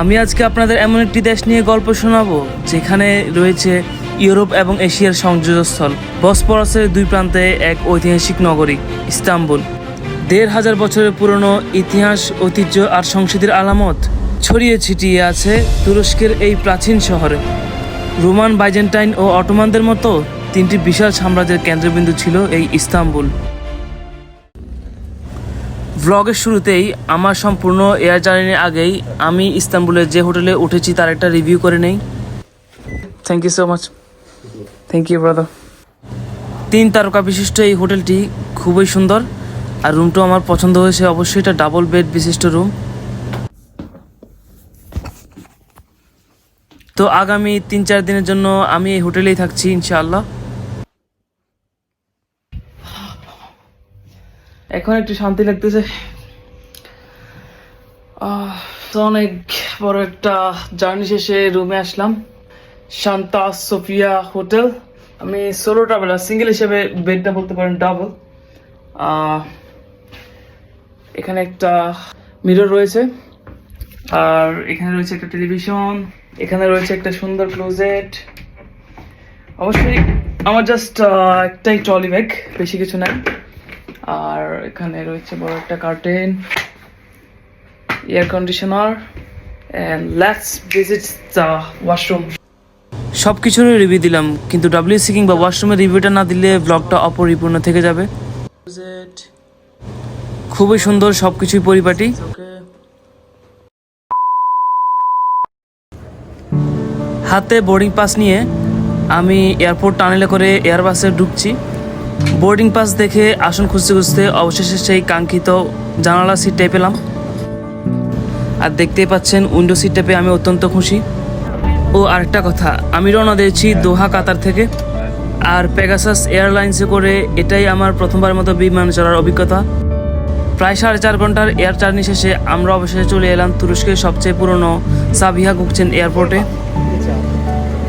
আমি আজকে আপনাদের এমন একটি দেশ নিয়ে গল্প শোনাবো, যেখানে রয়েছে ইউরোপ এবং এশিয়ার সংযোগস্থল। বসপরাসের দুই প্রান্তে এক ঐতিহাসিক নগরী, ইস্তাম্বুল। দেড় হাজার বছরের পুরনো ইতিহাস, ঐতিহ্য আর সংস্কৃতির আলামত ছড়িয়ে ছিটিয়ে আছে তুরস্কের এই প্রাচীন শহরে। রোমান, বাইজেন্টাইন ও অটোমানদের মতো তিনটি বিশাল সাম্রাজ্যের কেন্দ্রবিন্দু ছিল এই ইস্তাম্বুল। ভ্লগের শুরুতেই আমার সম্পূর্ণ এয়ার জার্নির আগেই আমি ইস্তাম্বুলের যে হোটেলে উঠেছি তার একটা রিভিউ করে নেই। Thank you so much thank you brother তিন তারকা বিশিষ্ট এই হোটেলটি খুবই সুন্দর, আর রুমটা আমার পছন্দ হয়েছে অবশ্যই এটা ডাবল বেড বিশিষ্ট রুম তো আগামী তিন চার দিনের জন্য আমি এই হোটেলেই থাকছি, ইনশাআল্লাহ। এখন একটু শান্তি লাগতেছে। অনেক বড় একটা জার্নি শেষে রুমে আসলাম। Santa Sophia hotel. আমি সোলো ট্রাভেলার সিঙ্গেল হিসেবে বেডটা বলতে পারেন ডাবল এখানে একটা মিরর রয়েছে। আর এখানে রয়েছে একটা টেলিভিশন এখানে রয়েছে একটা সুন্দর ক্লোজেট অবশ্যই আমার জাস্ট একটাই ট্রলি ব্যাগ বেশি কিছু নাই। আর এখানে রয়েছে বড় একটা curtain air conditioner and let's visit the washroom সব কিছুরই রিভিউ দিলাম কিন্তু ডাব্লিউসি কিংবা ওয়াশরুমের রিভিউটা না দিলে ব্লগটা অপরিপূর্ণ থেকে যাবে। খুবই সুন্দর সব কিছুই পরিপাটি হাতে বোর্ডিং পাস নিয়ে আমি এয়ারপোর্ট টানেলে করে এয়ারবাসে ঢুকছি। বোর্ডিং পাস দেখে আসন খুঁজতে খুঁজতে অবশেষে সেই কাঙ্ক্ষিত জানালা সিটটাই পেলাম। আর দেখতেই পাচ্ছেন উইন্ডো সিটটা পেয়ে আমি অত্যন্ত খুশি। ও, আরেকটা কথা, আমি রওনা দিয়েছি দোহা, কাতার থেকে। আর পেগাসাস এয়ারলাইন্সে করে এটাই আমার প্রথমবারের মতো বিমান চড়ার অভিজ্ঞতা। প্রায় সাড়ে চার ঘণ্টার এয়ার জার্নি শেষে আমরা অবশেষে চলে এলাম তুরস্কের সবচেয়ে পুরনো সাবিহা গুকচেন এয়ারপোর্টে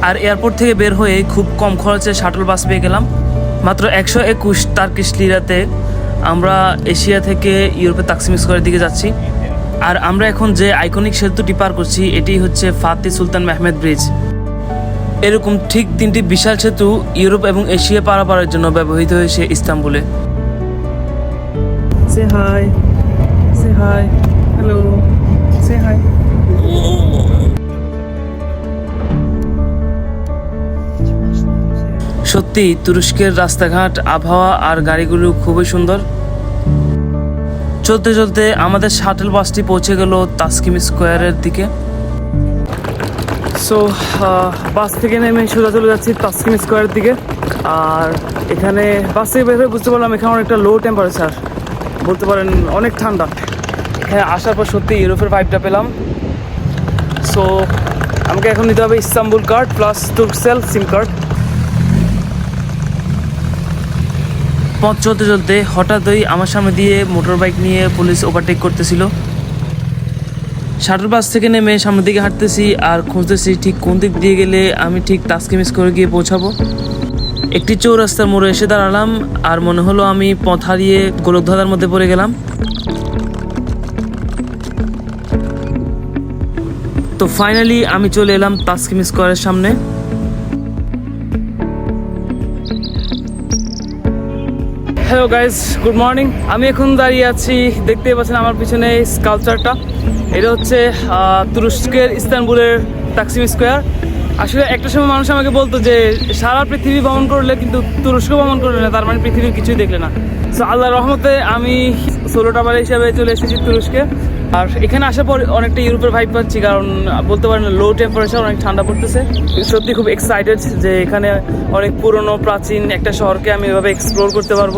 আর এয়ারপোর্ট থেকে বের হয়ে খুব কম খরচে শাটল বাস পেয়ে গেলাম। মাত্র একশো একুশ তার্কিশ লিরাতে আমরা এশিয়া থেকে ইউরোপের তাকসিম স্কোয়ারের দিকে যাচ্ছি। আর আমরা এখন যে আইকনিক সেতুটি পার করছি, এটি হচ্ছে ফাতে সুলতান মেহমেদ ব্রিজ। এরকম ঠিক তিনটি বিশাল সেতু ইউরোপ এবং এশিয়া পারাপারের জন্য ব্যবহৃত হয়েছে ইস্তাম্বুলে। হাই হাই হ্যালো হাই সত্যি, তুরস্কের রাস্তাঘাট, আবহাওয়া আর গাড়িগুলো খুবই সুন্দর। চলতে চলতে আমাদের শাটল বাসটি পৌঁছে গেল তাস্কিম স্কোয়ারের দিকে। সো বাস থেকে নেমে সোজা চলে যাচ্ছি তাস্কিম স্কোয়ারের দিকে। আর এখানে বাস থেকে বের হয়ে বুঝতে পারলাম এখানে অনেকটা লো টেম্পারেচার বলতে পারেন অনেক ঠান্ডা। এখানে আসার পর সত্যি ইউরোপের ভাইবটা পেলাম। সো আমাকে এখন নিতে হবে Istanbul card plus Turkcell sim card পথ চলতে চলতে হঠাৎই আমার সামনে দিয়ে মোটর বাইক নিয়ে পুলিশ ওভারটেক করতেছিল। শাটল বাস থেকে নেমে সামনের দিকে হাঁটতেছি আর খুঁজতেছি ঠিক কোন দিক দিয়ে গেলে আমি ঠিক তাস্কিমিস করে গিয়ে পৌঁছাবো। একটি চৌরাস্তার মোড়ে এসে দাঁড়ালাম আর মনে হলো আমি পথ হারিয়ে গোলকধাঁধার মধ্যে পড়ে গেলাম। তো ফাইনালি আমি চলে এলাম তাস্কিম স্কোয়ারের সামনে। হ্যালো গাইজ গুড মর্নিং আমি এখন দাঁড়িয়ে আছি, দেখতেই পাচ্ছেন আমার পিছনে স্কালচারটা এটা হচ্ছে তুরস্কের ইস্তানবুলের তাকসিম স্কোয়ার। আসলে একটা সময় মানুষ আমাকে বলতো যে, সারা পৃথিবী ভ্রমণ করলে কিন্তু তুরস্ক ভ্রমণ করলে না, তার মানে পৃথিবীর কিছুই দেখলে না। সো আল্লাহ রহমতে আমি সোলো ট্রাভার হিসাবে চলে এসেছি তুরস্কে। আর এখানে আসার পর অনেকটা ইউরোপের ভাইব পাচ্ছি, কারণ বলতে পারেন লো টেম্পারেচার অনেক ঠান্ডা পড়তেছে। সত্যি খুব এক্সাইটেড যে এখানে অনেক পুরনো, প্রাচীন একটা শহরকে আমি এভাবে এক্সপ্লোর করতে পারব।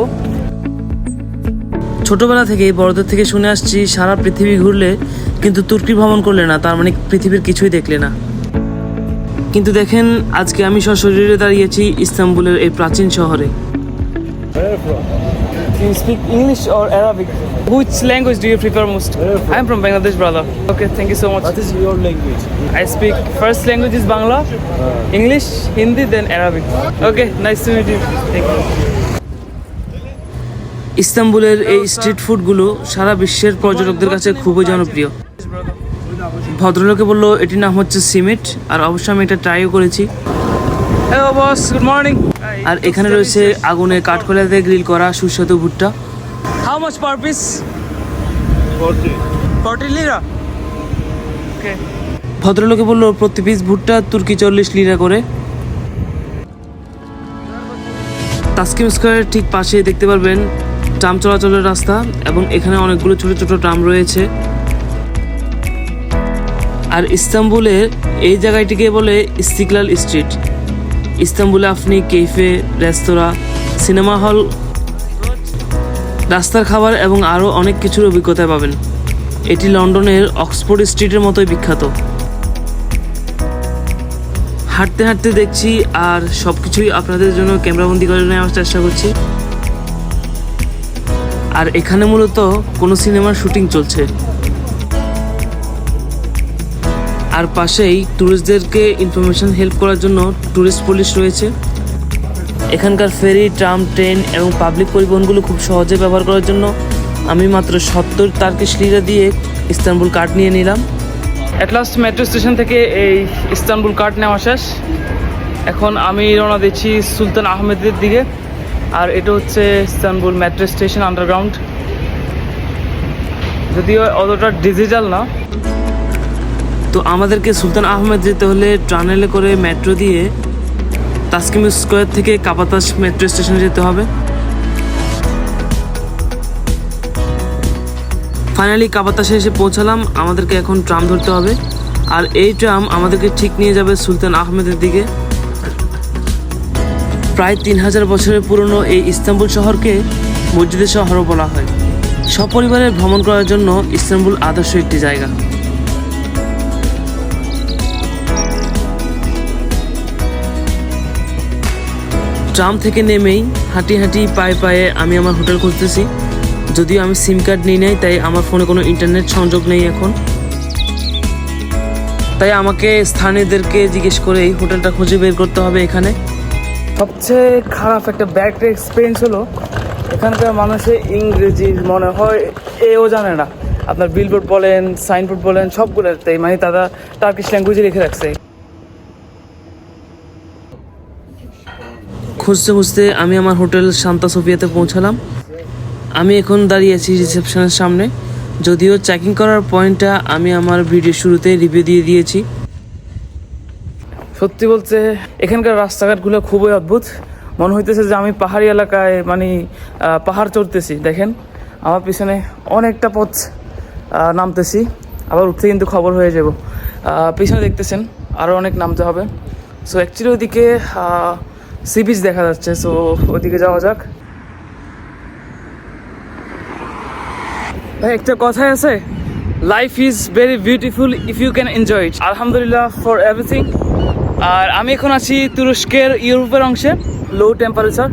ছোটবেলা থেকেই বড়দের থেকে শুনে আসছি সারা পৃথিবী ঘুরলে কিন্তু তুর্কি ভ্রমণ করলে না তার মানে পৃথিবীর কিছুই দেখলে না কিন্তু দেখেন আজকে আমি সশরীরে দাঁড়িয়েছি ইস্তাম্বুলের এই প্রাচীন শহরে You speak English or Arabic? Which language do you prefer most? I'm from Bangladesh, brother. Okay, thank you so much. What is your language? I speak first language is Bangla, English, Hindi, then Arabic. Okay, nice to meet you. Thank you. ইস্তাম্বুলের এই street ফুডগুলো সারা বিশ্বের পর্যটকদের কাছে খুবই জনপ্রিয় ভদ্রলোকে বলল এটির নাম হচ্ছে সিমেন্ট আর অবশ্যই আমি এটা ট্রাইও করেছি good আর এখানে রয়েছে আগুনে কাঠখোলাতে গ্রিল করা সুস্বাদু ভুট্টা per piece? 40. 40 lira? ভদ্রলোকে বলল প্রতি পিস ভুট্টা তুর্কি চল্লিশ লিরা করে তাস্কিম স্কোয়ারের ঠিক পাশে দেখতে পারবেন ট্রাম চলাচলের রাস্তা এবং এখানে অনেকগুলো ছোট ছোট ট্রাম রয়েছে। আর ইস্তাম্বুলের এই জায়গাটিকে বলে ইস্তিকলাল স্ট্রিট। ইস্তাম্বুলে আপনি কেফে, রেস্তোরাঁ, সিনেমা হল, রাস্তার খাবার এবং আরও অনেক কিছুর অভিজ্ঞতা পাবেন। এটি লন্ডনের অক্সফোর্ড স্ট্রিটের মতোই বিখ্যাত। হাঁটতে হাঁটতে দেখছি আর সব কিছুই আপনাদের জন্য ক্যামেরাবন্দি করে নেওয়ার চেষ্টা করছি। আর এখানে মূলত কোনো সিনেমার শুটিং চলছে। আর পাশেই ট্যুরিস্টদেরকে ইনফরমেশন হেল্প করার জন্য ট্যুরিস্ট পুলিশ রয়েছে। এখানকার ফেরি, ট্রাম, ট্রেন এবং পাবলিক পরিবহনগুলো খুব সহজে ব্যবহার করার জন্য আমি মাত্র সত্তর তার্কিশ লিরা দিয়ে ইস্তানবুল কার্ড নিয়ে নিলাম। অ্যাট লাস্ট মেট্রো স্টেশন থেকে এই ইস্তানবুল কার্ড নেওয়া শেষ। এখন আমি রওনা দিচ্ছি সুলতান আহমেদের দিকে। আর এটা হচ্ছে ইস্তানবুল মেট্রো স্টেশন আন্ডারগ্রাউন্ড যদিও অতটা ডিজিটাল না। তো আমাদেরকে সুলতান আহমেদ যেতে হলে টানেলে করে মেট্রো দিয়ে তাসকিম স্কোয়ার থেকে কাপাতাস মেট্রো স্টেশনে যেতে হবে। ফাইনালি কাপাতাসে এসে পৌঁছালাম। আমাদেরকে এখন ট্রাম ধরতে হবে। আর এই ট্রাম আমাদেরকে ঠিক নিয়ে যাবে সুলতান আহমেদের দিকে। প্রায় তিন হাজার বছরের পুরনো এই ইস্তাম্বুল শহরকে মসজিদের শহরও বলা হয়। সপরিবারে ভ্রমণ করার জন্য ইস্তাম্বুল আদর্শ একটি জায়গা। ট্রাম থেকে নেমেই হাঁটি হাঁটি পায়ে পায়ে আমি আমার হোটেল খুঁজতেছি। যদিও আমি সিম কার্ড নিই নাই, তাই আমার ফোনে কোনো ইন্টারনেট সংযোগ নেই এখন। তাই আমাকে স্থানীয়দেরকে জিজ্ঞেস করেই হোটেলটা খুঁজে বের করতে হবে এখানে। সবচেয়ে খারাপ একটা ব্যাড এক্সপিরিয়েন্স হলো, এখানকার মানুষে ইংরেজি মনে হয় এও জানে না। আপনার বিলবোর্ড বলেন সাইনবোর্ড বলেন সবগুলোতেই মানে তারা টার্কিশ ল্যাঙ্গুয়েজে লিখে রাখছে। খুঁজতে খুঁজতে আমি আমার হোটেল শান্তা সোফিয়াতে পৌঁছালাম। আমি এখন দাঁড়িয়ে আছি রিসেপশনের সামনে। যদিও চেকিং করার পয়েন্টটা আমি আমার ভিডিও শুরুতে রিভিউ দিয়ে দিয়েছি। সত্যি বলতে, এখানকার রাস্তাঘাটগুলো খুবই অদ্ভুত। মনে হইতেছে যে আমি পাহাড়ি এলাকায় মানে পাহাড় চড়তেছি, দেখেন। আমার পিছনে অনেকটা পথ নামতেছি, আবার উঠতে কিন্তু খবর হয়ে যাব। পিছনে দেখতেছেন আরও অনেক নামতে হবে। সো অ্যাকচুয়ালি ওইদিকে সি বিচ দেখা যাচ্ছে সো ওইদিকে যাওয়া যাক। ভাই, একটা কথাই আছে life is very beautiful if you can enjoy it আলহামদুলিল্লাহ ফর এভরিথিং আর আমি এখন আছি তুরস্কের ইউরোপের অংশে লো টেম্পারেচার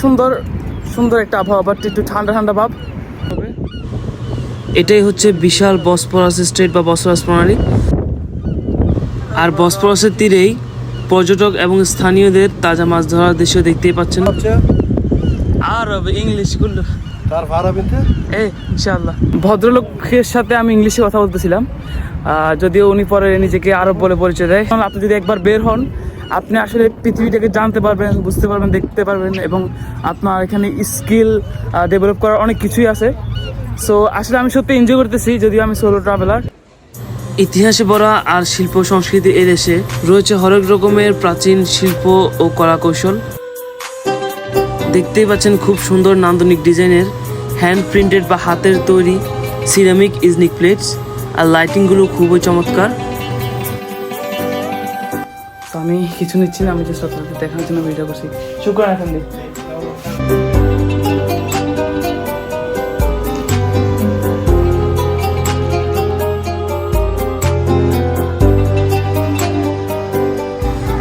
সুন্দর সুন্দর একটা আবহাওয়া বাট একটু ঠান্ডা ঠান্ডা ভাব। এটাই হচ্ছে বিশাল বসপরাস স্টেট বা বসপরাস প্রণালী। আর বসপরাসের তীরেই পর্যটক এবং স্থানীয়দের তাজা মাছ ধরার দৃশ্য দেখতেই পাচ্ছেন। আর ইংলিশ ইনশাআল্লাহ। ভদ্রলোকের সাথে আমি ইংলিশে কথা বলতেছিলাম। যদিও উনি পরে নিজেকে আরব বলে পরিচয় দেয়। আপনি যদি একবার বের হন, আপনি আসলে পৃথিবীটাকে জানতে পারবেন, বুঝতে পারবেন, দেখতে পারবেন এবং আপনার এখানে স্কিল ডেভেলপ করার অনেক কিছুই আছে। সো আসলে আমি সত্যি এনজয় করতেছি, যদিও আমি সোলো ট্রাভেলার ইতিহাসে ভরা আর শিল্প সংস্কৃতি এদেশে রয়েছে হরেক রকমের প্রাচীন শিল্প ও কলা কৌশল দেখতেই পাচ্ছেন খুব সুন্দর নান্দনিক ডিজাইনের হ্যান্ড প্রিন্টেড বা হাতের তৈরি সিরামিক ইজনিক প্লেটস আর লাইটিংগুলো খুবই চমৎকার। তো আমি কিছু নিচ্ছি না আমি জাস্ট আপনাদের দেখানোর জন্য ভিডিও করছি। শুক্রান এখন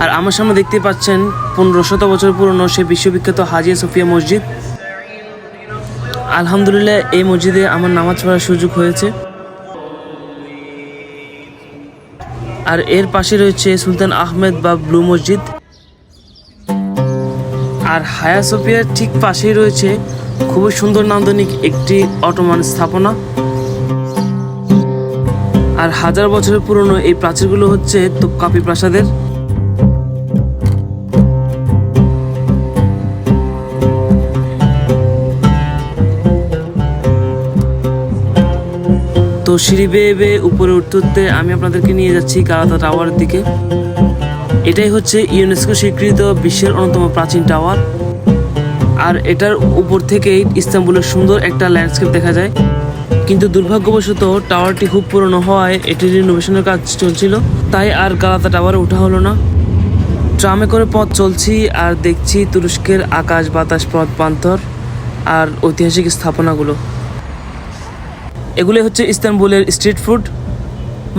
আর আমার সামনে দেখতে পাচ্ছেন পনেরো শত বছর পুরনো সে বিশ্ববিখ্যাত হাজিয়া সোফিয়া মসজিদ। আলহামদুলিল্লাহ এই মসজিদে আমার নামাজ পড়ার সুযোগ হয়েছে। আর এর পাশে রয়েছে সুলতান আহমেদ বা ব্লু মসজিদ। আর হায়া সোফিয়ার ঠিক পাশেই রয়েছে খুবই সুন্দর নান্দনিক একটি অটোমান স্থাপনা। আর হাজার বছরের পুরনো এই প্রাচীরগুলো হচ্ছে তোপকাপি প্রাসাদের। সিঁড়ি বেয়ে বেয়ে উপরে উঠতে উঠতে আমি আপনাদেরকে নিয়ে যাচ্ছি কারাতা টাওয়ারের দিকে। এটাই হচ্ছে ইউনেস্কো স্বীকৃত বিশ্বের অন্যতম প্রাচীন টাওয়ার। আর এটার উপর থেকেই ইস্তাম্বুলের সুন্দর একটা ল্যান্ডস্কেপ দেখা যায়। কিন্তু দুর্ভাগ্যবশত টাওয়ারটি খুব পুরনো হওয়ায় এটির রিনোভেশনের কাজ চলছিল, তাই আর গালাতা টাওয়ারে ওঠা হলো না। ট্রামে করে পথ চলছি আর দেখছি তুরস্কের আকাশ বাতাস পথ প্রান্তর আর ঐতিহাসিক স্থাপনাগুলো। এগুলো হচ্ছে ইস্তানবুলের স্ট্রিট ফুড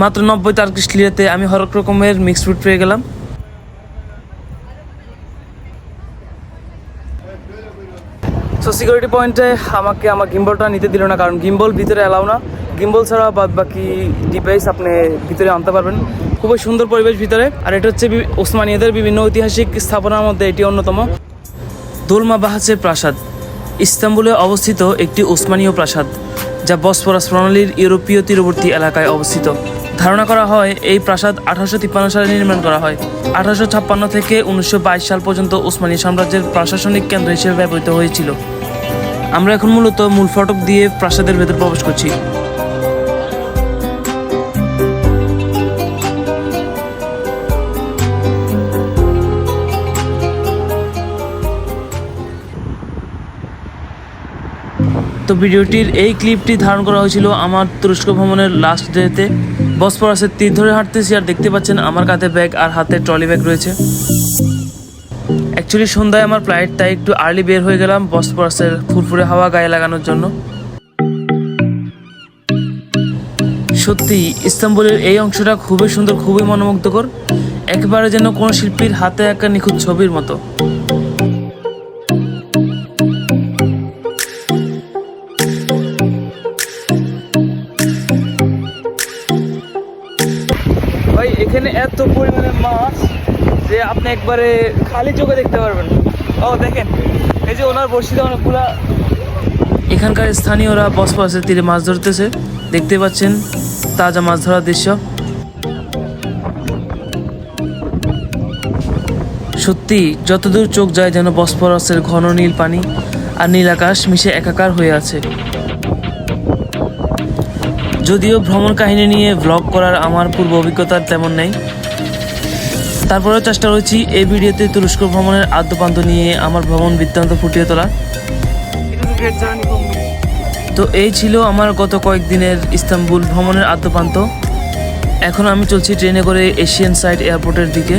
মাত্র নব্বই তার্কিশ লিরাতে আমি হরেক রকমের মিক্সড ফুড পেয়ে গেলাম। সো সিকিউরিটি পয়েন্টে আমাকে আমার গিম্বলটা নিতে দিল না, কারণ গিম্বল ভিতরে অ্যালাউ না। গিম্বল ছাড়া বাদ বাকি ডিভাইস আপনি ভিতরে আনতে পারবেন। খুবই সুন্দর পরিবেশ ভিতরে। আর এটা হচ্ছে ওসমানীয়দের বিভিন্ন ঐতিহাসিক স্থাপনার মধ্যে এটি অন্যতম। দোলমা বাহাসের প্রাসাদ। ইস্তাম্বুলে অবস্থিত একটি ওসমানীয় প্রাসাদ। যা বসফরাস প্রণালীর ইউরোপীয় তীরবর্তী এলাকায় অবস্থিত। ধারণা করা হয়, এই প্রাসাদ আঠারোশো তিপ্পান্ন সালে নির্মাণ করা হয়। আঠারোশো ছাপ্পান্ন থেকে উনিশশো বাইশ সাল পর্যন্ত ওসমানী সাম্রাজ্যের প্রশাসনিক কেন্দ্র হিসেবে ব্যবহৃত হয়েছিল। আমরা এখন মূলত মূল ফটক দিয়ে প্রাসাদের ভেতর প্রবেশ করছি। তো ভিডিওটির এই ক্লিপটি ধারণ করা হয়েছিল আমার তুরস্ক ভ্রমণের লাস্ট ডেতে বসপরাসের তীর ধরে হাঁটতেছি আর দেখতে পাচ্ছেন আমার কাঁধে ব্যাগ আর হাতে ট্রলি ব্যাগ রয়েছে। অ্যাকচুয়ালি সন্ধ্যায় আমার ফ্লাইট তাই একটু আর্লি বের হয়ে গেলাম বসপরাসের ফুরফুরে হাওয়া গায়ে লাগানোর জন্য। সত্যি, ইস্তাম্বুলের এই অংশটা খুবই সুন্দর, খুবই মনোমুগ্ধকর। একেবারে যেন কোনো শিল্পীর হাতে একা নিখুঁত ছবির মতো। আপনি একবারে খালি চোখে দেখতে পারবেন। ও, দেখেন, এই যে ওনার বড়শিতে অনেকগুলা এখানকার স্থানীয়রা বসবাসের তীরে মাছ ধরতেছে। দেখতে পাচ্ছেন তাজা মাছ ধরার দৃশ্য। সত্যি, যতদূর চোখ যায় যেন বসফরাসের ঘন নীল পানি আর নীল আকাশ মিশে একাকার হয়ে আছে। যদিও ভ্রমণ কাহিনী নিয়ে ব্লগ করার আমার পূর্ব অভিজ্ঞতার তেমন নেই তারপরেও চেষ্টা রয়েছি এই ভিডিওতে তুরস্ক ভ্রমণের আদ্যপান্ত নিয়ে আমার ভ্রমণ বৃত্তান্ত ফুটিয়ে তোলা। তো এই ছিল আমার গত কয়েকদিনের ইস্তাম্বুল ভ্রমণের আদ্যপান্ত। এখন আমি চলছি ট্রেনে করে এশিয়ান সাইড এয়ারপোর্টের দিকে।